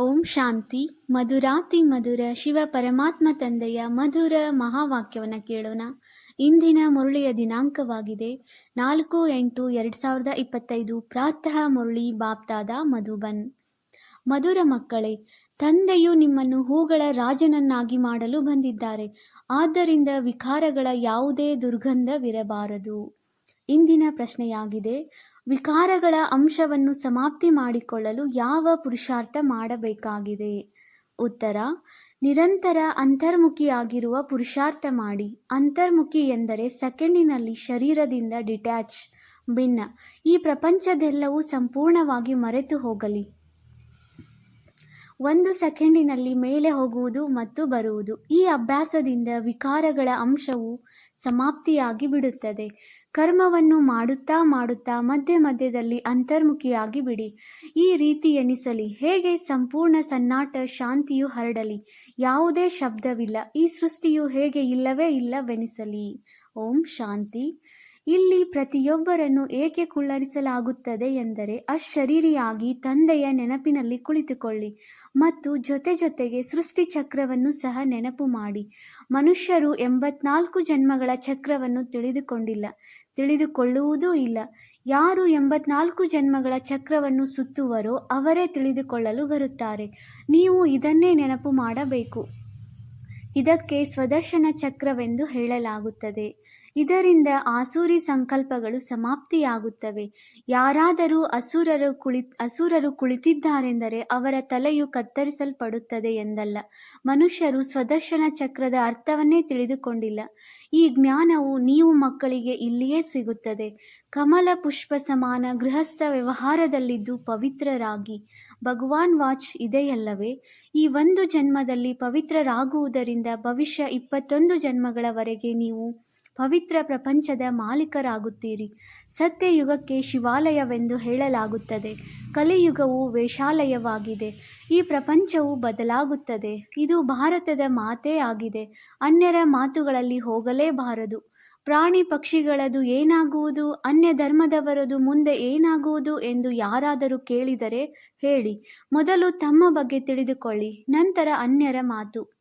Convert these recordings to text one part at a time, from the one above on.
ಓಂ ಶಾಂತಿ. ಮಧುರಾತಿ ಮಧುರ ಶಿವ ಪರಮಾತ್ಮ ತಂದೆಯ ಮಧುರ ಮಹಾವಾಕ್ಯವನ್ನು ಕೇಳೋಣ. ಇಂದಿನ ಮುರುಳಿಯ ದಿನಾಂಕವಾಗಿದೆ. ನಾಲ್ಕು ಎಂಟು ಎರಡು ಸಾವಿರದ ಇಪ್ಪತ್ತೈದು ಪ್ರಾತಃ ಮುರುಳಿ ಬಾಪ್ತಾದ ಮಧುಬನ್. ಮಧುರ ಮಕ್ಕಳೇ, ತಂದೆಯು ನಿಮ್ಮನ್ನು ಹೂಗಳ ರಾಜನನ್ನಾಗಿ ಮಾಡಲು ಬಂದಿದ್ದಾರೆ. ಆದ್ದರಿಂದ ವಿಕಾರಗಳ ಯಾವುದೇ ದುರ್ಗಂಧವಿರಬಾರದು. ಇಂದಿನ ಪ್ರಶ್ನೆಯಾಗಿದೆ. ವಿಕಾರಗಳ ಅಂಶವನ್ನು ಸಮಾಪ್ತಿ ಮಾಡಿಕೊಳ್ಳಲು ಯಾವ ಪುರುಷಾರ್ಥ ಮಾಡಬೇಕಾಗಿದೆ? ಉತ್ತರ, ನಿರಂತರ ಅಂತರ್ಮುಖಿಯಾಗಿರುವ ಪುರುಷಾರ್ಥ ಮಾಡಿ. ಅಂತರ್ಮುಖಿ ಎಂದರೆ ಸೆಕೆಂಡಿನಲ್ಲಿ ಶರೀರದಿಂದ ಡಿಟ್ಯಾಚ್, ಭಿನ್ನ. ಈ ಪ್ರಪಂಚದೆಲ್ಲವೂ ಸಂಪೂರ್ಣವಾಗಿ ಮರೆತು ಹೋಗಲಿ. ಒಂದು ಸೆಕೆಂಡಿನಲ್ಲಿ ಮೇಲೆ ಹೋಗುವುದು ಮತ್ತು ಬರುವುದು. ಈ ಅಭ್ಯಾಸದಿಂದ ವಿಕಾರಗಳ ಅಂಶವು ಸಮಾಪ್ತಿಯಾಗಿ ಬಿಡುತ್ತದೆ. ಕರ್ಮವನ್ನು ಮಾಡುತ್ತಾ ಮಾಡುತ್ತಾ ಮಧ್ಯ ಮಧ್ಯದಲ್ಲಿ ಅಂತರ್ಮುಖಿಯಾಗಿ ಬಿಡಿ. ಈ ರೀತಿ ಎನಿಸಲಿ. ಹೇಗೆ ಸಂಪೂರ್ಣ ಸನ್ನಾಟ ಶಾಂತಿಯು ಹರಡಲಿ? ಯಾವುದೇ ಶಬ್ದವಿಲ್ಲ. ಈ ಸೃಷ್ಟಿಯು ಹೇಗೆ ಇಲ್ಲವೇ ಇಲ್ಲವೆನಿಸಲಿ. ಓಂ ಶಾಂತಿ. ಇಲ್ಲಿ ಪ್ರತಿಯೊಬ್ಬರನ್ನು ಏಕೆ ಕುಳ್ಳರಿಸಲಾಗುತ್ತದೆ ಎಂದರೆ ಅಶರೀರಿಯಾಗಿ ತಂದೆಯ ನೆನಪಿನಲ್ಲಿ ಕುಳಿತುಕೊಳ್ಳಿ ಮತ್ತು ಜೊತೆ ಜೊತೆಗೆ ಸೃಷ್ಟಿ ಚಕ್ರವನ್ನು ಸಹ ನೆನಪು ಮಾಡಿ. ಮನುಷ್ಯರು ಎಂಬತ್ನಾಲ್ಕು ಜನ್ಮಗಳ ಚಕ್ರವನ್ನು ತಿಳಿದುಕೊಂಡಿಲ್ಲ, ತಿಳಿದುಕೊಳ್ಳುವುದೂ ಇಲ್ಲ. ಯಾರು ಎಂಬತ್ನಾಲ್ಕು ಜನ್ಮಗಳ ಚಕ್ರವನ್ನು ಸುತ್ತುವರೋ ಅವರೇ ತಿಳಿದುಕೊಳ್ಳಲು ಬರುತ್ತಾರೆ. ನೀವು ಇದನ್ನೇ ನೆನಪು ಮಾಡಬೇಕು. ಇದಕ್ಕೆ ಸ್ವದರ್ಶನ ಚಕ್ರವೆಂದು ಹೇಳಲಾಗುತ್ತದೆ. ಇದರಿಂದ ಆಸೂರಿ ಸಂಕಲ್ಪಗಳು ಸಮಾಪ್ತಿಯಾಗುತ್ತವೆ. ಯಾರಾದರೂ ಅಸುರರು ಕುಳಿ, ಅಸುರರು ಕುಳಿತಿದ್ದಾರೆಂದರೆ ಅವರ ತಲೆಯು ಕತ್ತರಿಸಲ್ಪಡುತ್ತದೆ ಎಂದಲ್ಲ. ಮನುಷ್ಯರು ಸ್ವದರ್ಶನ ಚಕ್ರದ ಅರ್ಥವನ್ನೇ ತಿಳಿದುಕೊಂಡಿಲ್ಲ. ಈ ಜ್ಞಾನವು ನೀವು ಮಕ್ಕಳಿಗೆ ಇಲ್ಲಿಯೇ ಸಿಗುತ್ತದೆ. ಕಮಲ ಪುಷ್ಪ ಸಮಾನ ಗೃಹಸ್ಥ ವ್ಯವಹಾರದಲ್ಲಿದ್ದು ಪವಿತ್ರರಾಗಿ. ಭಗವಾನ್ ವಾಚ್ ಇದೆಯಲ್ಲವೇ? ಈ ಒಂದು ಜನ್ಮದಲ್ಲಿ ಪವಿತ್ರರಾಗುವುದರಿಂದ ಭವಿಷ್ಯ ಇಪ್ಪತ್ತೊಂದು ಜನ್ಮಗಳವರೆಗೆ ನೀವು ಪವಿತ್ರ ಪ್ರಪಂಚದ ಮಾಲೀಕರಾಗುತ್ತೀರಿ. ಸತ್ಯಯುಗಕ್ಕೆ ಶಿವಾಲಯವೆಂದು ಹೇಳಲಾಗುತ್ತದೆ. ಕಲಿಯುಗವು ವೇಷಾಲಯವಾಗಿದೆ. ಈ ಪ್ರಪಂಚವು ಬದಲಾಗುತ್ತದೆ. ಇದು ಭಾರತದ ಮಾತೇ ಆಗಿದೆ. ಅನ್ಯರ ಮಾತುಗಳಲ್ಲಿ ಹೋಗಲೇಬಾರದು. ಪ್ರಾಣಿ ಪಕ್ಷಿಗಳದು ಏನಾಗುವುದು? ಅನ್ಯ ಧರ್ಮದವರದು ಮುಂದೆ ಏನಾಗುವುದು ಎಂದು ಯಾರಾದರೂ ಕೇಳಿದರೆ ಹೇಳಿ. ಮೊದಲು ತಮ್ಮ ಬಗ್ಗೆ ತಿಳಿದುಕೊಳ್ಳಿ, ನಂತರ ಅನ್ಯರ ಮಾತು.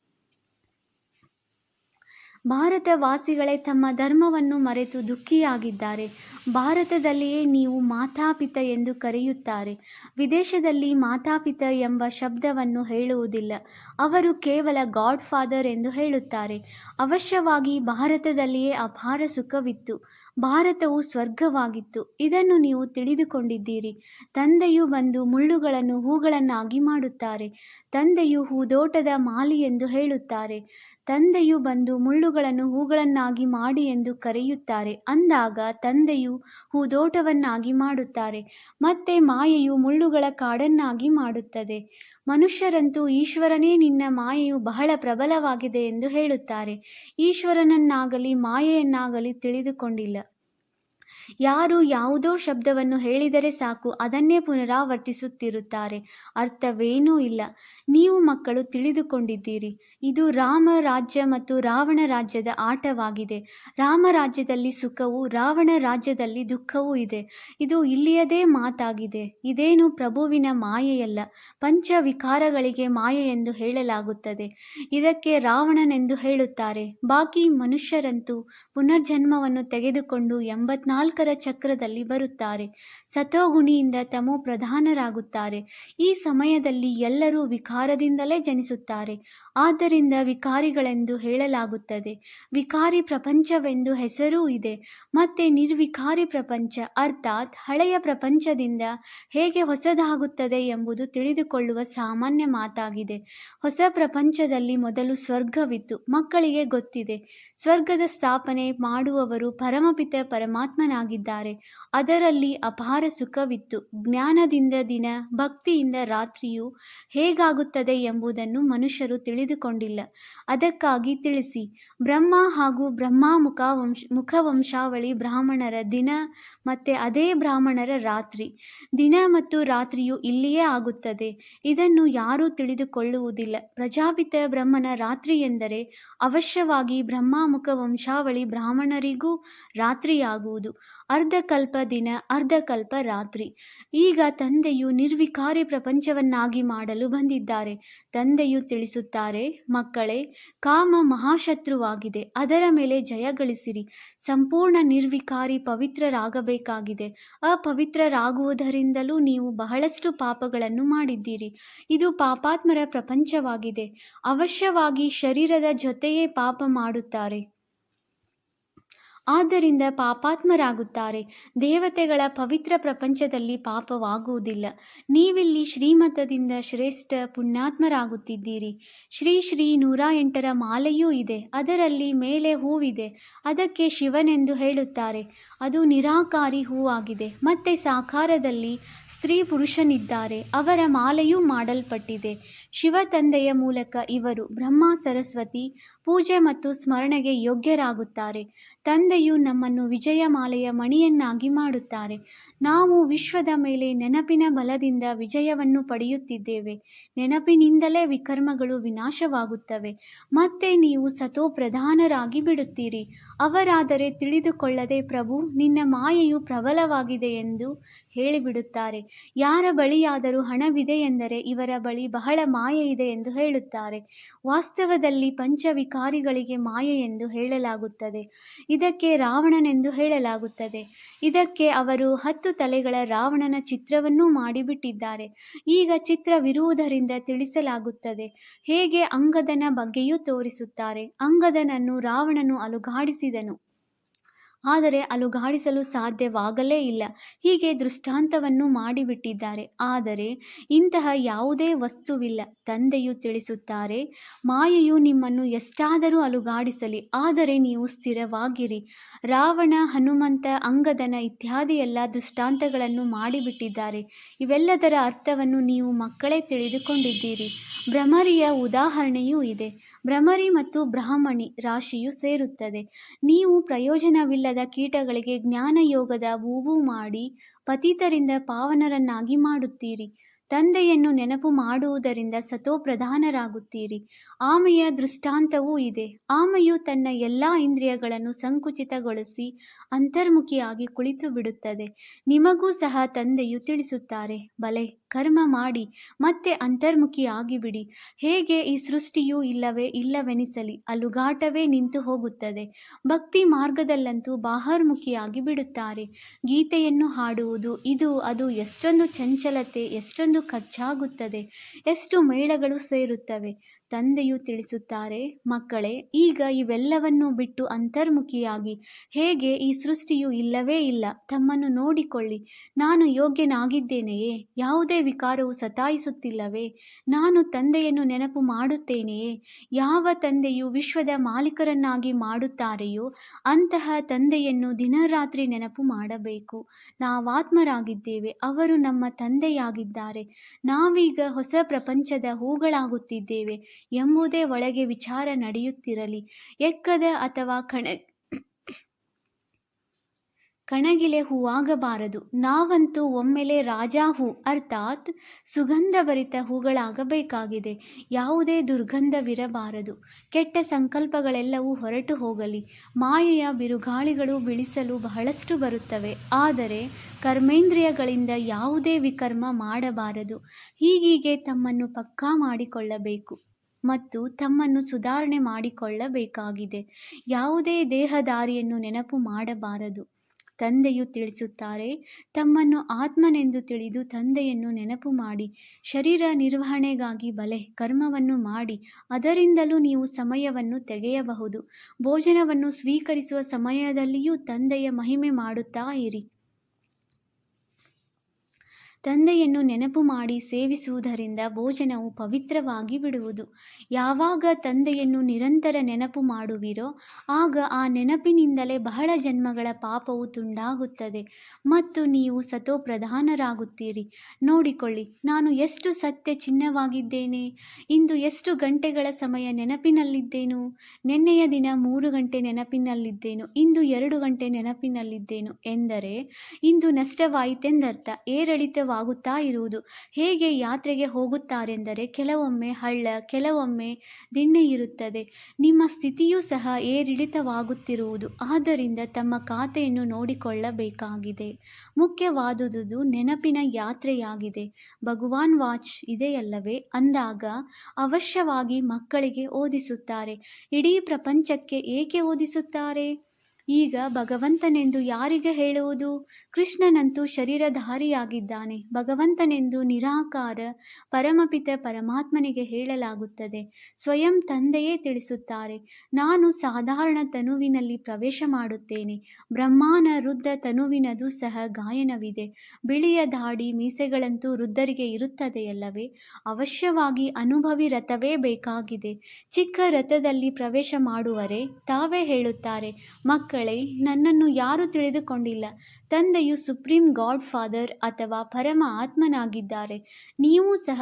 ಭಾರತವಾಸಿಗಳೇ ತಮ್ಮ ಧರ್ಮವನ್ನು ಮರೆತು ದುಃಖಿಯಾಗಿದ್ದಾರೆ. ಭಾರತದಲ್ಲಿಯೇ ನೀವು ಮಾತಾಪಿತ ಎಂದು ಕರೆಯುತ್ತಾರೆ. ವಿದೇಶದಲ್ಲಿ ಮಾತಾಪಿತ ಎಂಬ ಶಬ್ದವನ್ನು ಹೇಳುವುದಿಲ್ಲ. ಅವರು ಕೇವಲ ಗಾಡ್ ಫಾದರ್ ಎಂದು ಹೇಳುತ್ತಾರೆ. ಅವಶ್ಯವಾಗಿ ಭಾರತದಲ್ಲಿಯೇ ಅಪಾರ ಸುಖವಿತ್ತು. ಭಾರತವು ಸ್ವರ್ಗವಾಗಿತ್ತು. ಇದನ್ನು ನೀವು ತಿಳಿದುಕೊಂಡಿದ್ದೀರಿ. ತಂದೆಯು ಬಂದು ಮುಳ್ಳುಗಳನ್ನು ಹೂಗಳನ್ನಾಗಿ ಮಾಡುತ್ತಾರೆ. ತಂದೆಯು ಹೂದೋಟದ ಮಾಲಿ ಎಂದು ಹೇಳುತ್ತಾರೆ. ತಂದೆಯು ಬಂದು ಮುಳ್ಳುಗಳನ್ನು ಹೂಗಳನ್ನಾಗಿ ಮಾಡಿ ಎಂದು ಕರೆಯುತ್ತಾರೆ. ಅಂದಾಗ ತಂದೆಯು ಹೂದೋಟವನ್ನಾಗಿ ಮಾಡುತ್ತಾರೆ, ಮತ್ತೆ ಮಾಯೆಯು ಮುಳ್ಳುಗಳ ಕಾಡನ್ನಾಗಿ ಮಾಡುತ್ತದೆ. ಮನುಷ್ಯರಂತೂ ಈಶ್ವರನೇ, ನಿನ್ನ ಮಾಯೆಯು ಬಹಳ ಪ್ರಬಲವಾಗಿದೆ ಎಂದು ಹೇಳುತ್ತಾರೆ. ಈಶ್ವರನನ್ನಾಗಲಿ ಮಾಯೆಯನ್ನಾಗಲಿ ತಿಳಿದುಕೊಂಡಿಲ್ಲ. ಯಾರು ಯಾವುದೋ ಶಬ್ದವನ್ನು ಹೇಳಿದರೆ ಸಾಕು, ಅದನ್ನೇ ಪುನರಾವರ್ತಿಸುತ್ತಿರುತ್ತಾರೆ. ಅರ್ಥವೇನೂ ಇಲ್ಲ. ನೀವು ಮಕ್ಕಳು ತಿಳಿದುಕೊಂಡಿದ್ದೀರಿ. ಇದು ರಾಮ ರಾಜ್ಯ ಮತ್ತು ರಾವಣ ರಾಜ್ಯದ ಆಟವಾಗಿದೆ. ರಾಮ ರಾಜ್ಯದಲ್ಲಿ ಸುಖವು, ರಾವಣ ರಾಜ್ಯದಲ್ಲಿ ದುಃಖವೂ ಇದೆ. ಇದು ಇಲ್ಲಿಯದೇ ಮಾತಾಗಿದೆ. ಇದೇನು ಪ್ರಭುವಿನ ಮಾಯೆಯಲ್ಲ ಪಂಚ ವಿಕಾರಗಳಿಗೆ ಮಾಯೆ ಎಂದು ಹೇಳಲಾಗುತ್ತದೆ. ಇದಕ್ಕೆ ರಾವಣನೆಂದು ಹೇಳುತ್ತಾರೆ. ಬಾಕಿ ಮನುಷ್ಯರಂತೂ ಪುನರ್ಜನ್ಮವನ್ನು ತೆಗೆದುಕೊಂಡು ಎಂಬತ್ನಾಲ್ಕರ ಚಕ್ರದಲ್ಲಿ ಬರುತ್ತಾರೆ. ಸತೋಗುಣಿಯಿಂದ ತಮೋ ಪ್ರಧಾನರಾಗುತ್ತಾರೆ. ಈ ಸಮಯದಲ್ಲಿ ಎಲ್ಲರೂ ವಿಕಾರದಿಂದಲೇ ಜನಿಸುತ್ತಾರೆ. ಆದ್ದರಿಂದ ವಿಕಾರಿಗಳೆಂದು ಹೇಳಲಾಗುತ್ತದೆ. ವಿಕಾರಿ ಪ್ರಪಂಚವೆಂದು ಹೆಸರೂ ಇದೆ. ಮತ್ತೆ ನಿರ್ವಿಕಾರಿ ಪ್ರಪಂಚ, ಅರ್ಥಾತ್ ಹಳೆಯ ಪ್ರಪಂಚದಿಂದ ಹೇಗೆ ಹೊಸದಾಗುತ್ತದೆ ಎಂಬುದು ತಿಳಿದುಕೊಳ್ಳುವ ಸಾಮಾನ್ಯ ಮಾತಾಗಿದೆ. ಹೊಸ ಪ್ರಪಂಚದಲ್ಲಿ ಮೊದಲು ಸ್ವರ್ಗವಿತ್ತು. ಮಕ್ಕಳಿಗೆ ಗೊತ್ತಿದೆ. ಸ್ವರ್ಗದ ಸ್ಥಾಪನೆ ಮಾಡುವವರು ಪರಮಪಿತ ಪರಮಾತ್ಮನಾಗಿದ್ದಾರೆ ಅದರಲ್ಲಿ ಅಪಾರ ಸುಖವಿತ್ತು. ಜ್ಞಾನದಿಂದ ದಿನ, ಭಕ್ತಿಯಿಂದ ರಾತ್ರಿಯು ಹೇಗಾಗುತ್ತದೆ ಎಂಬುದನ್ನು ಮನುಷ್ಯರು ತಿಳಿದುಕೊಂಡಿಲ್ಲ. ಅದಕ್ಕಾಗಿ ತಿಳಿಸಿ. ಬ್ರಹ್ಮ ಹಾಗೂ ಬ್ರಹ್ಮ ಮುಖವಂಶ ಮುಖವಂಶಾವಳಿ ಬ್ರಾಹ್ಮಣರ ದಿನ ಮತ್ತೆ ಅದೇ ಬ್ರಾಹ್ಮಣರ ರಾತ್ರಿ. ದಿನ ಮತ್ತು ರಾತ್ರಿಯು ಇಲ್ಲಿಯೇ ಆಗುತ್ತದೆ. ಇದನ್ನು ಯಾರೂ ತಿಳಿದುಕೊಳ್ಳುವುದಿಲ್ಲ. ಪ್ರಜಾಪಿತ ಬ್ರಹ್ಮನ ರಾತ್ರಿ ಎಂದರೆ ಅವಶ್ಯವಾಗಿ ಬ್ರಹ್ಮ ಮುಖವಂಶಾವಳಿ ಬ್ರಾಹ್ಮಣರಿಗೂ ರಾತ್ರಿಯಾಗುವುದು. ಅರ್ಧಕಲ್ಪ ದಿನ, ಅರ್ಧಕಲ್ಪ ರಾತ್ರಿ. ಈಗ ತಂದೆಯು ನಿರ್ವಿಕಾರಿ ಪ್ರಪಂಚವನ್ನಾಗಿ ಮಾಡಲು ಬಂದಿದ್ದಾರೆ. ತಂದೆಯು ತಿಳಿಸುತ್ತಾರೆ, ಮಕ್ಕಳೇ, ಕಾಮ ಮಹಾಶತ್ರುವಾಗಿದೆ. ಅದರ ಮೇಲೆ ಜಯ ಗಳಿಸಿರಿ. ಸಂಪೂರ್ಣ ನಿರ್ವಿಕಾರಿ ಪವಿತ್ರರಾಗಬೇಕಾಗಿದೆ. ಅಪವಿತ್ರರಾಗುವುದರಿಂದಲೂ ನೀವು ಬಹಳಷ್ಟು ಪಾಪಗಳನ್ನು ಮಾಡಿದ್ದೀರಿ. ಇದು ಪಾಪಾತ್ಮರ ಪ್ರಪಂಚವಾಗಿದೆ. ಅವಶ್ಯವಾಗಿ ಶರೀರದ ಜೊತೆಯೇ ಪಾಪ ಮಾಡುತ್ತಾರೆ. ಆದ್ದರಿಂದ ಪಾಪಾತ್ಮರಾಗುತ್ತಾರೆ. ದೇವತೆಗಳ ಪವಿತ್ರ ಪ್ರಪಂಚದಲ್ಲಿ ಪಾಪವಾಗುವುದಿಲ್ಲ. ನೀವಿಲ್ಲಿ ಶ್ರೀಮತದಿಂದ ಶ್ರೇಷ್ಠ ಪುಣ್ಯಾತ್ಮರಾಗುತ್ತಿದ್ದೀರಿ. ಶ್ರೀ ಶ್ರೀ ನೂರ ಎಂಟರ ಮಾಲೆಯೂ ಇದೆ. ಅದರಲ್ಲಿ ಮೇಲೆ ಹೂವಿದೆ. ಅದಕ್ಕೆ ಶಿವನೆಂದು ಹೇಳುತ್ತಾರೆ. ಅದು ನಿರಾಕಾರಿ ಹೂವಾಗಿದೆ. ಮತ್ತೆ ಸಾಕಾರದಲ್ಲಿ ಸ್ತ್ರೀ ಪುರುಷನಿದ್ದಾರೆ. ಅವರ ಮಾಲೆಯೂ ಮಾಡಲ್ಪಟ್ಟಿದೆ. ಶಿವ ತಂದೆಯ ಮೂಲಕ ಇವರು ಬ್ರಹ್ಮ, ಸರಸ್ವತಿ ಪೂಜೆ ಮತ್ತು ಸ್ಮರಣೆಗೆ ಯೋಗ್ಯರಾಗುತ್ತಾರೆ. ತಂದೆಯು ನಮ್ಮನ್ನು ವಿಜಯಮಾಲೆಯ ಮಣಿಯನ್ನಾಗಿ ಮಾಡುತ್ತಾರೆ. ನಾವು ವಿಶ್ವದ ಮೇಲೆ ನೆನಪಿನ ಬಲದಿಂದ ವಿಜಯವನ್ನು ಪಡೆಯುತ್ತಿದ್ದೇವೆ. ನೆನಪಿನಿಂದಲೇ ವಿಕರ್ಮಗಳು ವಿನಾಶವಾಗುತ್ತವೆ. ಮತ್ತೆ ನೀವು ಸತೋ ಪ್ರಧಾನರಾಗಿ ಬಿಡುತ್ತೀರಿ. ಅವರಾದರೆ ತಿಳಿದುಕೊಳ್ಳದೆ ಪ್ರಭು, ನಿನ್ನ ಮಾಯೆಯು ಪ್ರಬಲವಾಗಿದೆ ಎಂದು ಹೇಳಿಬಿಡುತ್ತಾರೆ. ಯಾರ ಬಳಿಯಾದರೂ ಹಣವಿದೆ ಎಂದರೆ ಇವರ ಬಳಿ ಬಹಳ ಮಾಯೆ ಇದೆ ಎಂದು ಹೇಳುತ್ತಾರೆ. ವಾಸ್ತವದಲ್ಲಿ ಪಂಚವಿಕಾರಿಗಳಿಗೆ ಮಾಯೆ ಎಂದು ಹೇಳಲಾಗುತ್ತದೆ. ಇದಕ್ಕೆ ರಾವಣನೆಂದು ಹೇಳಲಾಗುತ್ತದೆ. ಇದಕ್ಕೆ ಅವರು ಹತ್ತು ತಲೆಗಳ ರಾವಣನ ಚಿತ್ರವನ್ನೂ ಮಾಡಿಬಿಟ್ಟಿದ್ದಾರೆ. ಈಗ ಚಿತ್ರವಿರುವುದರಿಂದ ತಿಳಿಸಲಾಗುತ್ತದೆ. ಹೇಗೆ ಅಂಗದನ ಬಗ್ಗೆಯೂ ತೋರಿಸುತ್ತಾರೆ. ಅಂಗದನನ್ನು ರಾವಣನು ಅಲುಗಾಡಿಸಿದನು. ಆದರೆ ಅಲುಗಾಡಿಸಲು ಸಾಧ್ಯವಾಗಲೇ ಇಲ್ಲ. ಹೀಗೆ ದೃಷ್ಟಾಂತವನ್ನು ಮಾಡಿಬಿಟ್ಟಿದ್ದಾರೆ. ಆದರೆ ಇಂತಹ ಯಾವುದೇ ವಸ್ತುವಿಲ್ಲ. ತಂದೆಯು ತಿಳಿಸುತ್ತಾರೆ, ಮಾಯೆಯು ನಿಮ್ಮನ್ನು ಎಷ್ಟಾದರೂ ಅಲುಗಾಡಿಸಲಿ ಆದರೆ ನೀವು ಸ್ಥಿರವಾಗಿರಿ. ರಾವಣ, ಹನುಮಂತ, ಅಂಗದನ ಇತ್ಯಾದಿ ಎಲ್ಲ ದೃಷ್ಟಾಂತಗಳನ್ನು ಮಾಡಿಬಿಟ್ಟಿದ್ದಾರೆ. ಇವೆಲ್ಲದರ ಅರ್ಥವನ್ನು ನೀವು ಮಕ್ಕಳೇ ತಿಳಿದುಕೊಂಡಿದ್ದೀರಿ. ಭ್ರಮರಿಯ ಉದಾಹರಣೆಯೂ ಇದೆ. ಭ್ರಮರಿ ಮತ್ತು ಬ್ರಾಹ್ಮಣಿ ರಾಶಿಯು ಸೇರುತ್ತದೆ. ನೀವು ಪ್ರಯೋಜನವಿಲ್ಲದ ಕೀಟಗಳಿಗೆ ಜ್ಞಾನಯೋಗದ ಹೂವು ಮಾಡಿ ಪತಿತರಿಂದ ಪಾವನರನ್ನಾಗಿ ಮಾಡುತ್ತೀರಿ. ತಂದೆಯನ್ನು ನೆನಪು ಮಾಡುವುದರಿಂದ ಸತೋಪ್ರಧಾನರಾಗುತ್ತೀರಿ ಆಮೆಯ ದೃಷ್ಟಾಂತವೂ ಇದೆ. ಆಮೆಯು ತನ್ನ ಎಲ್ಲ ಇಂದ್ರಿಯಗಳನ್ನು ಸಂಕುಚಿತಗೊಳಿಸಿ ಅಂತರ್ಮುಖಿಯಾಗಿ ಕುಳಿತು ಬಿಡುತ್ತದೆ. ನಿಮಗೂ ಸಹ ತಂದೆಯು ತಿಳಿಸುತ್ತಾರೆ, ಬಲೆ, ಕರ್ಮ ಮಾಡಿ, ಮತ್ತೆ ಅಂತರ್ಮುಖಿಯಾಗಿ ಬಿಡಿ ಹೇಗೆ ಈ ಸೃಷ್ಟಿಯು ಇಲ್ಲವೇ, ಇಲ್ಲವೆನಿಸಲಿ, ಅಲುಗಾಟವೇ ನಿಂತು ಹೋಗುತ್ತದೆ. ಭಕ್ತಿ ಮಾರ್ಗದಲ್ಲಂತೂ ಬಾಹರ್ಮುಖಿಯಾಗಿ ಬಿಡುತ್ತಾರೆ. ಗೀತೆಯನ್ನು ಹಾಡುವುದು, ಇದು, ಅದು ಎಷ್ಟೊಂದು ಚಂಚಲತೆ, ಎಷ್ಟೊಂದು ಖರ್ಚಾಗುತ್ತದೆ. ಎಷ್ಟು ಮೇಳಗಳು ಸೇರುತ್ತವೆ. ತಂದೆಯು ತಿಳಿಸುತ್ತಾರೆ, ಮಕ್ಕಳೇ, ಈಗ ಇವೆಲ್ಲವನ್ನು ಬಿಟ್ಟು ಅಂತರ್ಮುಖಿಯಾಗಿ. ಹೇಗೆ? ಈ ಸೃಷ್ಟಿಯು ಇಲ್ಲವೇ ಇಲ್ಲ. ತಮ್ಮನ್ನು ನೋಡಿಕೊಳ್ಳಿ. ನಾನು ಯೋಗ್ಯನಾಗಿದ್ದೇನೆಯೇ? ಯಾವುದೇ ವಿಕಾರವು ಸತಾಯಿಸುತ್ತಿಲ್ಲವೇ? ನಾನು ತಂದೆಯನ್ನು ನೆನಪು ಮಾಡುತ್ತೇನೆಯೇ? ಯಾವ ತಂದೆಯು ವಿಶ್ವದ ಮಾಲೀಕರನ್ನಾಗಿ ಮಾಡುತ್ತಾರೆಯೋ, ಅಂತಹ ತಂದೆಯನ್ನು ದಿನರಾತ್ರಿ ನೆನಪು ಮಾಡಬೇಕು. ನಾವಾತ್ಮರಾಗಿದ್ದೇವೆ. ಅವರು ನಮ್ಮ ತಂದೆಯಾಗಿದ್ದಾರೆ. ನಾವೀಗ ಹೊಸ ಪ್ರಪಂಚದ ಹೂಗಳಾಗುತ್ತಿದ್ದೇವೆ. ಎಂಬುದೇ ಒಳಗೆ ವಿಚಾರ ನಡೆಯುತ್ತಿರಲಿ. ಎಕ್ಕದ ಅಥವಾ ಕಣ, ಕಣಗಿಲೆ ಹೂವಾಗಬಾರದು ನಾವಂತೂ ಒಮ್ಮೆಲೆ ರಾಜಾ ಹೂ ಅರ್ಥಾತ್ ಸುಗಂಧಭರಿತ ಹೂಗಳಾಗಬೇಕಾಗಿದೆ. ಯಾವುದೇ ದುರ್ಗಂಧವಿರಬಾರದು. ಕೆಟ್ಟ ಸಂಕಲ್ಪಗಳೆಲ್ಲವೂ ಹೊರಟು ಹೋಗಲಿ. ಮಾಯೆಯ ಬಿರುಗಾಳಿಗಳು ಬಿಳಿಸಲು ಬಹಳಷ್ಟು ಬರುತ್ತವೆ. ಆದರೆ ಕರ್ಮೇಂದ್ರಿಯಗಳಿಂದ ಯಾವುದೇ ವಿಕರ್ಮ ಮಾಡಬಾರದು. ಹೀಗೀಗೆ ತಮ್ಮನ್ನು ಪಕ್ಕಾ ಮಾಡಿಕೊಳ್ಳಬೇಕು. ಮತ್ತು ತಮ್ಮನ್ನು ಸುಧಾರಣೆ ಮಾಡಿಕೊಳ್ಳಬೇಕಾಗಿದೆ. ಯಾವುದೇ ದೇಹದಾರಿಯನ್ನು ನೆನಪು ಮಾಡಬಾರದು. ತಂದೆಯು ತಿಳಿಸುತ್ತಾರೆ, ತಮ್ಮನ್ನು ಆತ್ಮನೆಂದು ತಿಳಿದು ತಂದೆಯನ್ನು ನೆನಪು ಮಾಡಿ, ಶರೀರ ನಿರ್ವಹಣೆಗಾಗಿ ಬಲೆ, ಕರ್ಮವನ್ನು ಮಾಡಿ, ಅದರಿಂದಲೂ ನೀವು ಸಮಯವನ್ನು ತೆಗೆಯಬಹುದು. ಭೋಜನವನ್ನು ಸ್ವೀಕರಿಸುವ ಸಮಯದಲ್ಲಿಯೂ ತಂದೆಯ ಮಹಿಮೆ ಮಾಡುತ್ತಾ ಇರಿ. ತಂದೆಯನ್ನು ನೆನಪು ಮಾಡಿ ಸೇವಿಸುವುದರಿಂದ ಭೋಜನವು ಪವಿತ್ರವಾಗಿ ಬಿಡುವುದು. ಯಾವಾಗ ತಂದೆಯನ್ನು ನಿರಂತರ ನೆನಪು ಮಾಡುವಿರೋ, ಆಗ ಆ ನೆನಪಿನಿಂದಲೇ ಬಹಳ ಜನ್ಮಗಳ ಪಾಪವು ತುಂಡಾಗುತ್ತದೆ. ಮತ್ತು ನೀವು ಸತೋ ಪ್ರಧಾನರಾಗುತ್ತೀರಿ. ನೋಡಿಕೊಳ್ಳಿ, ನಾನು ಎಷ್ಟು ಸತ್ಯ ಚಿನ್ನವಾಗಿದ್ದೇನೆ? ಇಂದು ಎಷ್ಟು ಗಂಟೆಗಳ ಸಮಯ ನೆನಪಿನಲ್ಲಿದ್ದೇನು? ನಿನ್ನೆಯ ದಿನ ಮೂರು ಗಂಟೆ ನೆನಪಿನಲ್ಲಿದ್ದೇನು? ಇಂದು ಎರಡು ಗಂಟೆ ನೆನಪಿನಲ್ಲಿದ್ದೇನು? ಎಂದರೆ, ಇಂದು ನಷ್ಟವಾಯಿತೆಂದರ್ಥ ಏರಿಳಿತ ಏರಿಳಿತವಾಗುತ್ತಾ ಇರುವುದು. ಹೇಗೆ ಯಾತ್ರೆಗೆ ಹೋಗುತ್ತಾರೆಂದರೆ ಕೆಲವೊಮ್ಮೆ ಹಳ್ಳ, ಕೆಲವೊಮ್ಮೆ ದಿಣ್ಣೆ ಇರುತ್ತದೆ. ನಿಮ್ಮ ಸ್ಥಿತಿಯೂ ಸಹ ಏರಿಳಿತವಾಗುತ್ತಿರುವುದು. ಆದ್ದರಿಂದ ತಮ್ಮ ಖಾತೆಯನ್ನು ನೋಡಿಕೊಳ್ಳಬೇಕಾಗಿದೆ. ಮುಖ್ಯವಾದುದು ನೆನಪಿನ ಯಾತ್ರೆಯಾಗಿದೆ. ಭಗವಾನ್ ವಾಚ್ ಇದೆಯಲ್ಲವೇ? ಅಂದಾಗ ಅವಶ್ಯವಾಗಿ ಮಕ್ಕಳಿಗೆ ಓದಿಸುತ್ತಾರೆ. ಇಡೀ ಪ್ರಪಂಚಕ್ಕೆ ಏಕೆ ಓದಿಸುತ್ತಾರೆ? ಈಗ ಭಗವಂತನೆಂದು ಯಾರಿಗೆ ಹೇಳುವುದು? ಕೃಷ್ಣನಂತೂ ಶರೀರಧಾರಿಯಾಗಿದ್ದಾನೆ. ಭಗವಂತನೆಂದು ನಿರಾಕಾರ ಪರಮಪಿತ ಪರಮಾತ್ಮನಿಗೆ ಹೇಳಲಾಗುತ್ತದೆ. ಸ್ವಯಂ ತಂದೆಯೇ ತಿಳಿಸುತ್ತಾರೆ. ನಾನು ಸಾಧಾರಣ ತನುವಿನಲ್ಲಿ ಪ್ರವೇಶ ಮಾಡುತ್ತೇನೆ. ಬ್ರಹ್ಮಾನ ವೃದ್ಧ ತನುವಿನದು ಸಹ ಗಾಯನವಿದೆ. ಬಿಳಿಯ ದಾಡಿ ಮೀಸೆಗಳಂತೂ ವೃದ್ಧರಿಗೆ ಇರುತ್ತದೆಯಲ್ಲವೇ? ಅವಶ್ಯವಾಗಿ ಅನುಭವಿ ರಥವೇ ಬೇಕಾಗಿದೆ. ಚಿಕ್ಕ ರಥದಲ್ಲಿ ಪ್ರವೇಶ ಮಾಡುವರೆ? ತಾವೇ ಹೇಳುತ್ತಾರೆ, ಮಕ್ಕಳೇ ನನ್ನನ್ನು ಯಾರೂ ತಿಳಿದುಕೊಂಡಿಲ್ಲ. ತಂದೆಯು ಸುಪ್ರೀಂ ಗಾಡ್ ಫಾದರ್ ಅಥವಾ ಪರಮ ಆತ್ಮನಾಗಿದ್ದಾರೆ. ನೀವು ಸಹ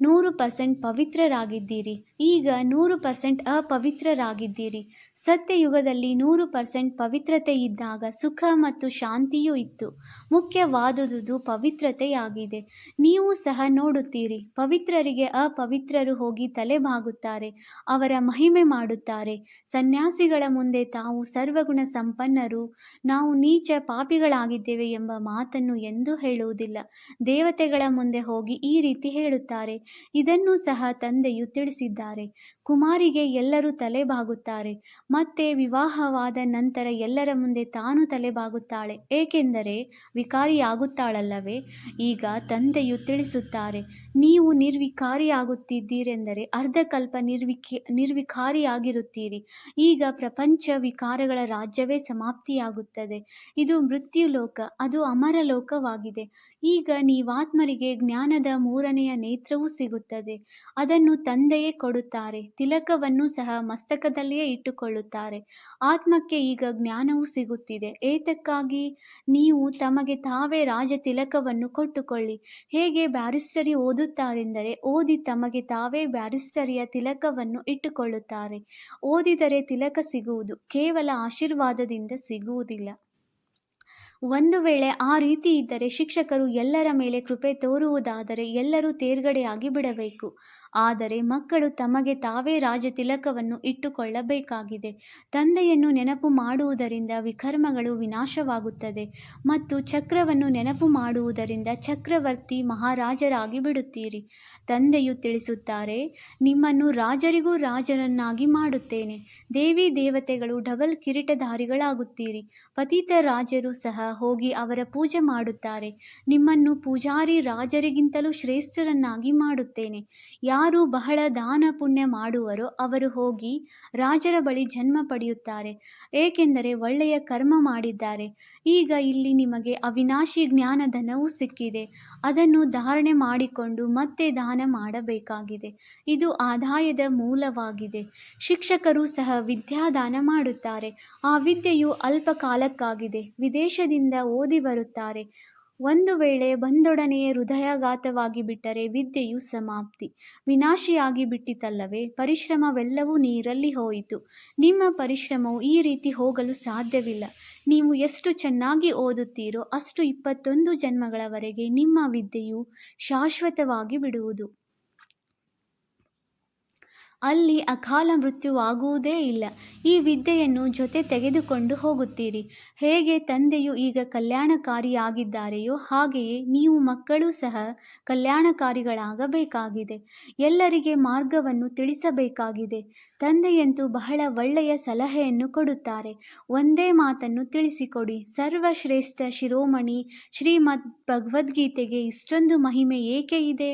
ನೂರು ಪರ್ಸೆಂಟ್ ಪವಿತ್ರರಾಗಿದ್ದೀರಿ. ಈಗ ನೂರು ಪರ್ಸೆಂಟ್ ಅಪವಿತ್ರರಾಗಿದ್ದೀರಿ. ಸತ್ಯಯುಗದಲ್ಲಿ ನೂರು ಪರ್ಸೆಂಟ್ ಪವಿತ್ರತೆ ಇದ್ದಾಗ ಸುಖ ಮತ್ತು ಶಾಂತಿಯೂ ಇತ್ತು. ಮುಖ್ಯವಾದುದು ಪವಿತ್ರತೆಯಾಗಿದೆ. ನೀವು ಸಹ ನೋಡುತ್ತೀರಿ, ಪವಿತ್ರರಿಗೆ ಅಪವಿತ್ರರು ಹೋಗಿ ತಲೆಬಾಗುತ್ತಾರೆ, ಅವರ ಮಹಿಮೆ ಮಾಡುತ್ತಾರೆ. ಸನ್ಯಾಸಿಗಳ ಮುಂದೆ ತಾವು ಸರ್ವಗುಣ ಸಂಪನ್ನರು, ನಾವು ನೀಚ ಪಾಪಿಗಳಾಗಿದ್ದೇವೆ ಎಂಬ ಮಾತನ್ನು ಎಂದೂ ಹೇಳುವುದಿಲ್ಲ. ದೇವತೆಗಳ ಮುಂದೆ ಹೋಗಿ ಈ ರೀತಿ ಹೇಳುತ್ತಾರೆ, ಇದನ್ನು ಸಹ ತಂದೆಯು ತಿಳಿಸಿದ್ದಾರೆ. ಕುಮಾರಿಗೆ ಎಲ್ಲರೂ ತಲೆಬಾಗುತ್ತಾರೆ, ಮತ್ತೆ ವಿವಾಹವಾದ ನಂತರ ಎಲ್ಲರ ಮುಂದೆ ತಾನು ತಲೆಬಾಗುತ್ತಾಳೆ. ಏಕೆಂದರೆ ವಿಕಾರಿಯಾಗುತ್ತಾಳಲ್ಲವೇ ಈಗ ತಂದೆಯು ತಿಳಿಸುತ್ತಾರೆ, ನೀವು ನಿರ್ವಿಕಾರಿಯಾಗುತ್ತಿದ್ದೀರೆಂದರೆ ಅರ್ಧಕಲ್ಪ ನಿರ್ವಿಕಿ, ನಿರ್ವಿಕಾರಿಯಾಗಿರುತ್ತೀರಿ. ಈಗ ಪ್ರಪಂಚ ವಿಕಾರಗಳ ರಾಜ್ಯವೇ ಸಮಾಪ್ತಿಯಾಗುತ್ತದೆ. ಇದು ಮೃತ್ಯುಲೋಕ, ಅದು ಅಮರ ಲೋಕವಾಗಿದೆ ಈಗ ನೀವಾತ್ಮರಿಗೆ ಜ್ಞಾನದ ಮೂರನೆಯ ನೇತ್ರವೂ ಸಿಗುತ್ತದೆ. ಅದನ್ನು ತಂದೆಯೇ ಕೊಡುತ್ತಾರೆ. ತಿಲಕವನ್ನು ಸಹ ಮಸ್ತಕದಲ್ಲಿಯೇ ಇಟ್ಟುಕೊಳ್ಳುತ್ತಾರೆ. ಆತ್ಮಕ್ಕೆ ಈಗ ಜ್ಞಾನವೂ ಸಿಗುತ್ತಿದೆ. ಏತಕ್ಕಾಗಿ ನೀವು ತಮಗೆ ತಾವೇ ರಾಜ ತಿಲಕವನ್ನು ಕೊಟ್ಟುಕೊಳ್ಳಿ. ಹೇಗೆ ಬ್ಯಾರಿಸ್ಟರಿ ಓದುತ್ತಾರೆಂದರೆ, ಓದಿ ತಮಗೆ ತಾವೇ ಬ್ಯಾರಿಸ್ಟರಿಯ ತಿಲಕವನ್ನು ಇಟ್ಟುಕೊಳ್ಳುತ್ತಾರೆ. ಓದಿದರೆ ತಿಲಕ ಸಿಗುವುದು. ಕೇವಲ ಆಶೀರ್ವಾದದಿಂದ ಸಿಗುವುದಿಲ್ಲ. ಒಂದು ವೇಳೆ ಆ ರೀತಿ ಇದ್ದರೆ ಶಿಕ್ಷಕರು ಎಲ್ಲರ ಮೇಲೆ ಕೃಪೆ ತೋರುವುದಾದರೆ ಎಲ್ಲರೂ ತೇರ್ಗಡೆಯಾಗಿ ಬಿಡಬೇಕು. ಆದರೆ ಮಕ್ಕಳು ತಮಗೆ ತಾವೇ ರಾಜ ತಿಲಕವನ್ನು ಇಟ್ಟುಕೊಳ್ಳಬೇಕಾಗಿದೆ. ತಂದೆಯನ್ನು ನೆನಪು ಮಾಡುವುದರಿಂದ ವಿಕರ್ಮಗಳು ವಿನಾಶವಾಗುತ್ತದೆ ಮತ್ತು ಚಕ್ರವನ್ನು ನೆನಪು ಮಾಡುವುದರಿಂದ ಚಕ್ರವರ್ತಿ ಮಹಾರಾಜರಾಗಿ ಬಿಡುತ್ತೀರಿ. ತಂದೆಯು ತಿಳಿಸುತ್ತಾರೆ, ನಿಮ್ಮನ್ನು ರಾಜರಿಗೂ ರಾಜರನ್ನಾಗಿ ಮಾಡುತ್ತೇನೆ. ದೇವಿ ದೇವತೆಗಳು ಡಬಲ್ ಕಿರೀಟಧಾರಿಗಳಾಗುತ್ತೀರಿ. ಪತಿತ ರಾಜರು ಸಹ ಹೋಗಿ ಅವರ ಪೂಜೆ ಮಾಡುತ್ತಾರೆ. ನಿಮ್ಮನ್ನು ಪೂಜಾರಿ ರಾಜರಿಗಿಂತಲೂ ಶ್ರೇಷ್ಠರನ್ನಾಗಿ ಮಾಡುತ್ತೇನೆ. ಯಾರು ಬಹಳ ದಾನ ಪುಣ್ಯ ಮಾಡುವರೋ ಅವರು ಹೋಗಿ ರಾಜರ ಬಳಿ ಜನ್ಮ ಪಡೆಯುತ್ತಾರೆ. ಏಕೆಂದರೆ ಒಳ್ಳೆಯ ಕರ್ಮ ಮಾಡಿದ್ದಾರೆ. ಈಗ ಇಲ್ಲಿ ನಿಮಗೆ ಅವಿನಾಶಿ ಜ್ಞಾನಧನವೂ ಸಿಕ್ಕಿದೆ. ಅದನ್ನು ಧಾರಣೆ ಮಾಡಿಕೊಂಡು ಮತ್ತೆ ದಾನ ಮಾಡಬೇಕಾಗಿದೆ. ಇದು ಆದಾಯದ ಮೂಲವಾಗಿದೆ. ಶಿಕ್ಷಕರು ಸಹ ವಿದ್ಯಾದಾನ ಮಾಡುತ್ತಾರೆ. ಆ ವಿದ್ಯೆಯು ಅಲ್ಪ ಕಾಲಕ್ಕಾಗಿದೆ ವಿದೇಶದಿಂದ ಓದಿ ಬರುತ್ತಾರೆ. ಒಂದು ವೇಳೆ ಬಂದೊಡನೆಯೇ ಹೃದಯಾಘಾತವಾಗಿ ಬಿಟ್ಟರೆ ವಿದ್ಯೆಯು ಸಮಾಪ್ತಿ. ವಿನಾಶಿಯಾಗಿ ಬಿಟ್ಟಿತಲ್ಲವೇ, ಪರಿಶ್ರಮವೆಲ್ಲವೂ ನೀರಲ್ಲಿ ಹೋಯಿತು. ನಿಮ್ಮ ಪರಿಶ್ರಮವು ಈ ರೀತಿ ಹೋಗಲು ಸಾಧ್ಯವಿಲ್ಲ. ನೀವು ಎಷ್ಟು ಚೆನ್ನಾಗಿ ಓದುತ್ತೀರೋ ಅಷ್ಟು ಇಪ್ಪತ್ತೊಂದು ಜನ್ಮಗಳವರೆಗೆ ನಿಮ್ಮ ವಿದ್ಯೆಯು ಶಾಶ್ವತವಾಗಿ ಬಿಡುವುದು. ಅಲ್ಲಿ ಅಕಾಲ ಮೃತ್ಯುವಾಗುವುದೇ ಇಲ್ಲ. ಈ ವಿದ್ಯೆಯನ್ನು ಜೊತೆ ತೆಗೆದುಕೊಂಡು ಹೋಗುತ್ತೀರಿ. ಹೇಗೆ ತಂದೆಯು ಈಗ ಕಲ್ಯಾಣಕಾರಿಯಾಗಿದ್ದಾರೆಯೋ ಹಾಗೆಯೇ ನೀವು ಮಕ್ಕಳು ಸಹ ಕಲ್ಯಾಣಕಾರಿಗಳಾಗಬೇಕಾಗಿದೆ. ಎಲ್ಲರಿಗೆ ಮಾರ್ಗವನ್ನು ತಿಳಿಸಬೇಕಾಗಿದೆ. ತಂದೆಯಂತೂ ಬಹಳ ಒಳ್ಳೆಯ ಸಲಹೆಯನ್ನು ಕೊಡುತ್ತಾರೆ. ಒಂದೇ ಮಾತನ್ನು ತಿಳಿಸಿಕೊಡಿ. ಸರ್ವಶ್ರೇಷ್ಠ ಶಿರೋಮಣಿ ಶ್ರೀಮದ್ ಭಗವದ್ಗೀತೆಗೆ ಇಷ್ಟೊಂದು ಮಹಿಮೆ ಏಕೆ ಇದೆ?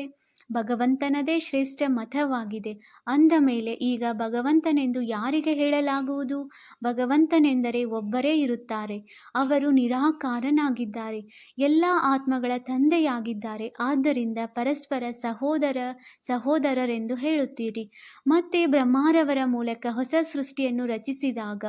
ಭಗವಂತನದೇ ಶ್ರೇಷ್ಠ ಮತವಾಗಿದೆ. ಅಂದ ಮೇಲೆ ಈಗ ಭಗವಂತನೆಂದು ಯಾರಿಗೆ ಹೇಳಲಾಗುವುದು? ಭಗವಂತನೆಂದರೆ ಒಬ್ಬರೇ ಇರುತ್ತಾರೆ. ಅವರು ನಿರಾಕಾರನಾಗಿದ್ದಾರೆ. ಎಲ್ಲ ಆತ್ಮಗಳ ತಂದೆಯಾಗಿದ್ದಾರೆ. ಆದ್ದರಿಂದ ಪರಸ್ಪರ ಸಹೋದರ, ಸಹೋದರರೆಂದು ಹೇಳುತ್ತೀರಿ. ಮತ್ತೆ ಬ್ರಹ್ಮಾರವರ ಮೂಲಕ ಹೊಸ ಸೃಷ್ಟಿಯನ್ನು ರಚಿಸಿದಾಗ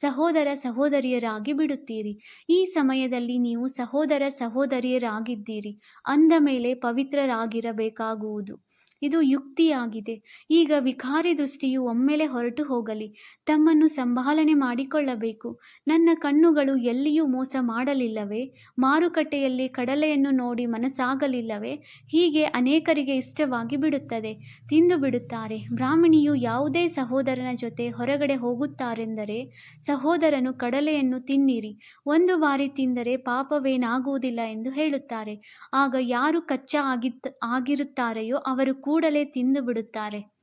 ಸಹೋದರ ಸಹೋದರಿಯರಾಗಿ ಬಿಡುತ್ತೀರಿ. ಈ ಸಮಯದಲ್ಲಿ ನೀವು ಸಹೋದರ ಸಹೋದರಿಯರಾಗಿದ್ದೀರಿ. ಅಂದ ಮೇಲೆ ಪವಿತ್ರರಾಗಿರಬೇಕಾಗುವುದು. agudo. ಇದು ಯುಕ್ತಿಯಾಗಿದೆ. ಈಗ ವಿಕಾರಿ ದೃಷ್ಟಿಯು ಒಮ್ಮೆಲೆ ಹೊರಟು ಹೋಗಲಿ. ತಮ್ಮನ್ನು ಸಂಭಾಲನೆ ಮಾಡಿಕೊಳ್ಳಬೇಕು. ನನ್ನ ಕಣ್ಣುಗಳು ಎಲ್ಲಿಯೂ ಮೋಸ ಮಾಡಲಿಲ್ಲವೇ? ಮಾರುಕಟ್ಟೆಯಲ್ಲಿ ಕಡಲೆಯನ್ನು ನೋಡಿ ಮನಸ್ಸಾಗಲಿಲ್ಲವೇ? ಹೀಗೆ ಅನೇಕರಿಗೆ ಇಷ್ಟವಾಗಿ ಬಿಡುತ್ತದೆ. ತಿಂದು ಬಿಡುತ್ತಾರೆ. ಬ್ರಾಹ್ಮಣಿಯು ಯಾವುದೇ ಸಹೋದರನ ಜೊತೆ ಹೊರಗಡೆ ಹೋಗುತ್ತಾರೆಂದರೆ, ಸಹೋದರನು ಕಡಲೆಯನ್ನು ತಿನ್ನಿರಿ. ಒಂದು ಬಾರಿ ತಿಂದರೆ ಪಾಪವೇನಾಗುವುದಿಲ್ಲ ಎಂದು ಹೇಳುತ್ತಾರೆ. ಆಗ ಯಾರು ಕಚ್ಚಾ ಆಗಿತ್, ಆಗಿರುತ್ತಾರೆಯೋ ಅವರು ಕೂಡಲೇ ತಿಂದು ಬಿಡುತ್ತಾರೆ.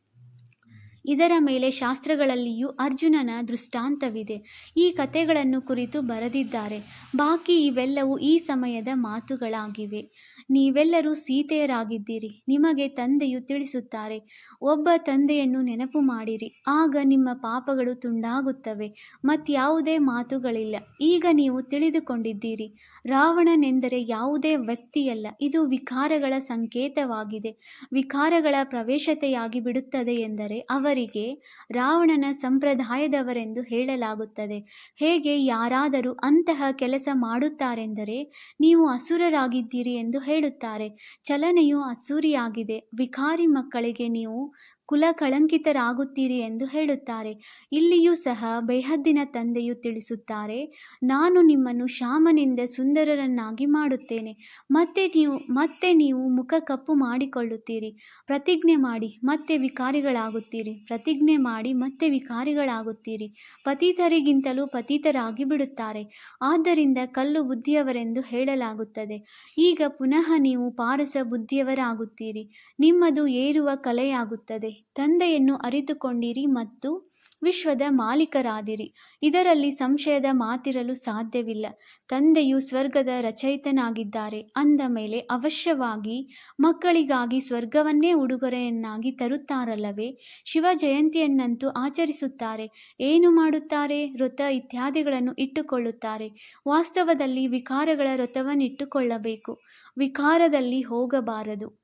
ಇದರ ಮೇಲೆ ಶಾಸ್ತ್ರಗಳಲ್ಲಿಯೂ ಅರ್ಜುನನ ದೃಷ್ಟಾಂತವಿದೆ. ಈ ಕಥೆಗಳನ್ನು ಕುರಿತು ಬರೆದಿದ್ದಾರೆ. ಬಾಕಿ ಇವೆಲ್ಲವೂ ಈ ಸಮಯದ ಮಾತುಗಳಾಗಿವೆ. ನೀವೆಲ್ಲರೂ ಸೀತೆಯರಾಗಿದ್ದೀರಿ. ನಿಮಗೆ ತಂದೆಯು ತಿಳಿಸುತ್ತಾರೆ, ಒಬ್ಬ ತಂದೆಯನ್ನು ನೆನಪು ಮಾಡಿರಿ. ಆಗ ನಿಮ್ಮ ಪಾಪಗಳು ತುಂಡಾಗುತ್ತವೆ, ಮತ್ಯಾವುದೇ ಮಾತುಗಳಿಲ್ಲ. ಈಗ ನೀವು ತಿಳಿದುಕೊಂಡಿದ್ದೀರಿ. ರಾವಣನೆಂದರೆ ಯಾವುದೇ ವ್ಯಕ್ತಿಯಲ್ಲ, ಇದು ವಿಕಾರಗಳ ಸಂಕೇತವಾಗಿದೆ. ವಿಕಾರಗಳ ಪ್ರವೇಶತೆಯಾಗಿ ಬಿಡುತ್ತದೆ ಎಂದರೆ ಅವರಿಗೆ ರಾವಣನ ಸಂಪ್ರದಾಯದವರೆಂದು ಹೇಳಲಾಗುತ್ತದೆ. ಹೇಗೆ ಯಾರಾದರೂ ಅಂತಹ ಕೆಲಸ ಮಾಡುತ್ತಾರೆಂದರೆ, ನೀವು ಅಸುರರಾಗಿದ್ದೀರಿ ಎಂದು ಹೇಳುತ್ತಾರೆ. ಚಲನೆಯು ಅಸೂರಿಯಾಗಿದೆ. ವಿಕಾರಿ ಮಕ್ಕಳಿಗೆ ನೀವು ಕುಲ ಕಳಂಕಿತರಾಗುತ್ತೀರಿ ಎಂದು ಹೇಳುತ್ತಾರೆ. ಇಲ್ಲಿಯೂ ಸಹ ಬೇಹದ್ದಿನ ತಂದೆಯು ತಿಳಿಸುತ್ತಾರೆ, ನಾನು ನಿಮ್ಮನ್ನು ಶ್ಯಾಮನಿಂದ ಸುಂದರರನ್ನಾಗಿ ಮಾಡುತ್ತೇನೆ. ಮತ್ತೆ ನೀವು ಮತ್ತೆ ನೀವು ಮುಖ ಕಪ್ಪು ಮಾಡಿಕೊಳ್ಳುತ್ತೀರಿ. ಪ್ರತಿಜ್ಞೆ ಮಾಡಿ, ಮತ್ತೆ ವಿಕಾರಿಗಳಾಗುತ್ತೀರಿ. ಪ್ರತಿಜ್ಞೆ ಮಾಡಿ, ಮತ್ತೆ ವಿಕಾರಿಗಳಾಗುತ್ತೀರಿ. ಪತಿತರಿಗಿಂತಲೂ ಪತೀತರಾಗಿ ಬಿಡುತ್ತಾರೆ. ಆದ್ದರಿಂದ ಕಲ್ಲು ಬುದ್ಧಿಯವರೆಂದು ಹೇಳಲಾಗುತ್ತದೆ. ಈಗ ಪುನಃ ನೀವು ಪಾರಸ ಬುದ್ಧಿಯವರಾಗುತ್ತೀರಿ. ನಿಮ್ಮದು ಏರುವ ಕಲೆಯಾಗುತ್ತದೆ. ತಂದೆಯನ್ನು ಅರಿತುಕೊಂಡಿರಿ ಮತ್ತು ವಿಶ್ವದ ಮಾಲೀಕರಾದಿರಿ. ಇದರಲ್ಲಿ ಸಂಶಯದ ಮಾತಿರಲು ಸಾಧ್ಯವಿಲ್ಲ. ತಂದೆಯು ಸ್ವರ್ಗದ ರಚಯಿತನಾಗಿದ್ದಾರೆ. ಅಂದ ಮೇಲೆ ಅವಶ್ಯವಾಗಿ ಮಕ್ಕಳಿಗಾಗಿ ಸ್ವರ್ಗವನ್ನೇ ಉಡುಗೊರೆಯನ್ನಾಗಿ ತರುತ್ತಾರಲ್ಲವೇ? ಶಿವ ಜಯಂತಿಯನ್ನಂತೂ ಆಚರಿಸುತ್ತಾರೆ. ಏನು ಮಾಡುತ್ತಾರೆ? ವ್ರತ ಇತ್ಯಾದಿಗಳನ್ನು ಇಟ್ಟುಕೊಳ್ಳುತ್ತಾರೆ. ವಾಸ್ತವದಲ್ಲಿ ವಿಕಾರಗಳ ವ್ರತವನ್ನಿಟ್ಟುಕೊಳ್ಳಬೇಕು. ವಿಕಾರದಲ್ಲಿ ಹೋಗಬಾರದು.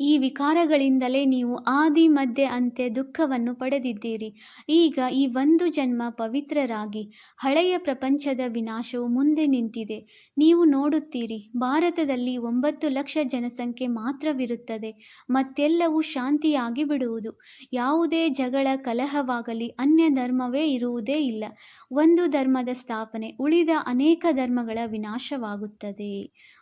ಈ ವಿಕಾರಗಳಿಂದಲೇ ನೀವು ಆದಿ, ಮಧ್ಯೆ, ಅಂತ್ಯ ದುಃಖವನ್ನು ಪಡೆದಿದ್ದೀರಿ. ಈಗ ಈ ಒಂದು ಜನ್ಮ ಪವಿತ್ರರಾಗಿ, ಹಳೆಯ ಪ್ರಪಂಚದ ವಿನಾಶವು ಮುಂದೆ ನಿಂತಿದೆ. ನೀವು ನೋಡುತ್ತೀರಿ, ಭಾರತದಲ್ಲಿ ಒಂಬತ್ತು ಲಕ್ಷ ಜನಸಂಖ್ಯೆ ಮಾತ್ರವಿರುತ್ತದೆ. ಮತ್ತೆಲ್ಲವೂ ಶಾಂತಿಯಾಗಿ ಬಿಡುವುದು. ಯಾವುದೇ ಜಗಳ, ಕಲಹವಾಗಲಿ, ಅನ್ಯ ಧರ್ಮವೇ ಇರುವುದೇ ಇಲ್ಲ. ಒಂದು ಧರ್ಮದ ಸ್ಥಾಪನೆ ಉಳಿದ ಅನೇಕ ಧರ್ಮಗಳ ವಿನಾಶವಾಗುತ್ತದೆ.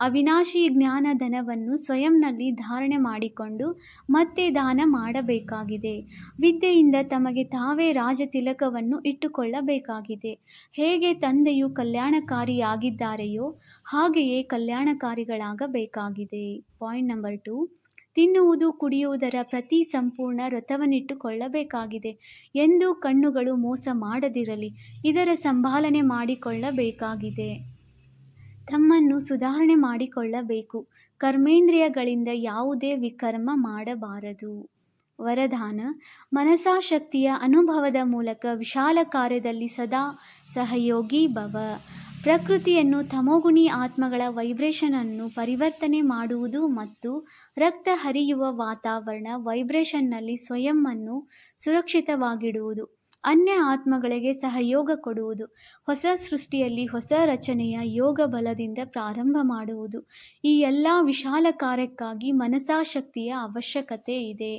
ಅವಿನಾಶಿ ಜ್ಞಾನ ಧನವನ್ನು ಸ್ವಯಂನಲ್ಲಿ ಧಾರಣೆ ಮಾಡಿಕೊಂಡು ಮತ್ತೆ ದಾನ ಮಾಡಬೇಕಾಗಿದೆ. ವಿದ್ಯೆಯಿಂದ ತಮಗೆ ತಾವೇ ರಾಜತಿಲಕವನ್ನು ಇಟ್ಟುಕೊಳ್ಳಬೇಕಾಗಿದೆ. ಹೇಗೆ ತಂದೆಯು ಕಲ್ಯಾಣಕಾರಿಯಾಗಿದ್ದಾರೆಯೋ ಹಾಗೆಯೇ ಕಲ್ಯಾಣಕಾರಿಗಳಾಗಬೇಕಾಗಿದೆ. Point number two. ತಿನ್ನುವುದು ಕುಡಿಯುವುದರ ಪ್ರತಿ ಸಂಪೂರ್ಣ ವ್ರತವನ್ನಿಟ್ಟುಕೊಳ್ಳಬೇಕಾಗಿದೆ ಎಂದು ಕಣ್ಣುಗಳು ಮೋಸ ಮಾಡದಿರಲಿ, ಇದರ ಸಂಭಾಲನೆ ಮಾಡಿಕೊಳ್ಳಬೇಕಾಗಿದೆ. ತಮ್ಮನ್ನು ಸುಧಾರಣೆ ಮಾಡಿಕೊಳ್ಳಬೇಕು. ಕರ್ಮೇಂದ್ರಿಯಗಳಿಂದ ಯಾವುದೇ ವಿಕರ್ಮ ಮಾಡಬಾರದು. ವರದಾನ ಮನಸಾಶಕ್ತಿಯ ಅನುಭವದ ಮೂಲಕ ವಿಶಾಲ ಕಾರ್ಯದಲ್ಲಿ ಸದಾ ಸಹಯೋಗಿ ಭವ. ಪ್ರಕೃತಿಯನ್ನು ತಮೋಗುಣಿ ಆತ್ಮಗಳ ವೈಬ್ರೇಷನನ್ನು ಪರಿವರ್ತನೆ ಮಾಡುವುದು ಮತ್ತು ರಕ್ತ ಹರಿಯುವ ವಾತಾವರಣ ವೈಬ್ರೇಷನ್ನಲ್ಲಿ ಸ್ವಯಂ ಅನ್ನು ಸುರಕ್ಷಿತವಾಗಿಡುವುದು. ಅನ್ಯ ಆತ್ಮಗಳಿಗೆ ಸಹಯೋಗ ಕೊಡುವುದು. ಹೊಸ ಸೃಷ್ಟಿಯಲ್ಲಿ ಹೊಸ ರಚನೆಯ ಯೋಗ ಬಲದಿಂದ ಪ್ರಾರಂಭ ಮಾಡುವುದು. ಈ ಎಲ್ಲ ವಿಶಾಲ ಕಾರ್ಯಕ್ಕಾಗಿ ಮನಸಾಶಕ್ತಿಯ ಅವಶ್ಯಕತೆ ಇದೆ.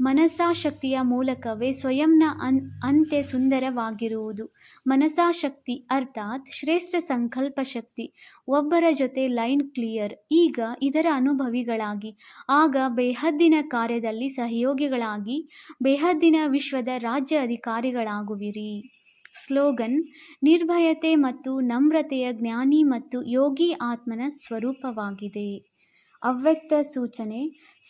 ಮನಸಾಶಕ್ತಿಯ ಮೂಲಕವೇ ಸ್ವಯಂನ ಅನ್ ಅಂತೆ ಸುಂದರವಾಗಿರುವುದು. ಮನಸಾಶಕ್ತಿ ಅರ್ಥಾತ್ ಶ್ರೇಷ್ಠ ಸಂಕಲ್ಪ ಶಕ್ತಿ. ಒಬ್ಬರ ಜೊತೆ ಲೈನ್ ಕ್ಲಿಯರ್. ಈಗ ಇದರ ಅನುಭವಿಗಳಾಗಿ. ಆಗ ಬೇಹದ್ದಿನ ಕಾರ್ಯದಲ್ಲಿ ಸಹಯೋಗಿಗಳಾಗಿ. ಬೇಹದ್ದಿನ ವಿಶ್ವದ ರಾಜ್ಯ ಅಧಿಕಾರಿಗಳಾಗುವಿರಿ. ಸ್ಲೋಗನ್, ನಿರ್ಭಯತೆ ಮತ್ತು ನಮ್ರತೆಯ ಜ್ಞಾನಿ ಮತ್ತು ಯೋಗಿ ಆತ್ಮನ ಸ್ವರೂಪವಾಗಿದೆ. ಅವ್ಯಕ್ತ ಸೂಚನೆ,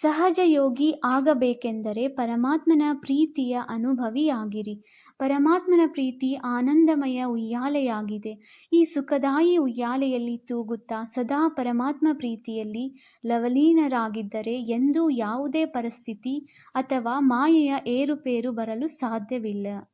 ಸಹಜ ಯೋಗಿ ಆಗಬೇಕೆಂದರೆ ಪರಮಾತ್ಮನ ಪ್ರೀತಿಯ ಅನುಭವಿಯಾಗಿರಿ. ಪರಮಾತ್ಮನ ಪ್ರೀತಿ ಆನಂದಮಯ ಉಯ್ಯಾಲೆಯಾಗಿದೆ. ಈ ಸುಖದಾಯಿ ಉಯ್ಯಾಲೆಯಲ್ಲಿ ತೂಗುತ್ತಾ ಸದಾ ಪರಮಾತ್ಮ ಪ್ರೀತಿಯಲ್ಲಿ ಲವಲೀನರಾಗಿದ್ದರೆ ಎಂದೂ ಯಾವುದೇ ಪರಿಸ್ಥಿತಿ ಅಥವಾ ಮಾಯೆಯ ಏರುಪೇರು ಬರಲು ಸಾಧ್ಯವಿಲ್ಲ.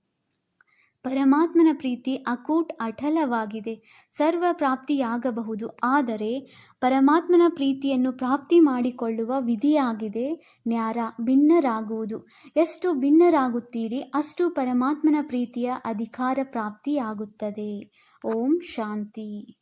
ಪರಮಾತ್ಮನ ಪ್ರೀತಿ ಅಕೂಟ್ ಅಟಲವಾಗಿದೆ. ಸರ್ವ ಪ್ರಾಪ್ತಿಯಾಗಬಹುದು. ಆದರೆ ಪರಮಾತ್ಮನ ಪ್ರೀತಿಯನ್ನು ಪ್ರಾಪ್ತಿ ಮಾಡಿಕೊಳ್ಳುವ ವಿಧಿಯಾಗಿದೆ. ನ್ಯಾರ ಭಿನ್ನರಾಗುವುದು. ಎಷ್ಟು ಭಿನ್ನರಾಗುತ್ತೀರಿ ಅಷ್ಟು ಪರಮಾತ್ಮನ ಪ್ರೀತಿಯ ಅಧಿಕಾರ ಪ್ರಾಪ್ತಿಯಾಗುತ್ತದೆ. ಓಂ ಶಾಂತಿ.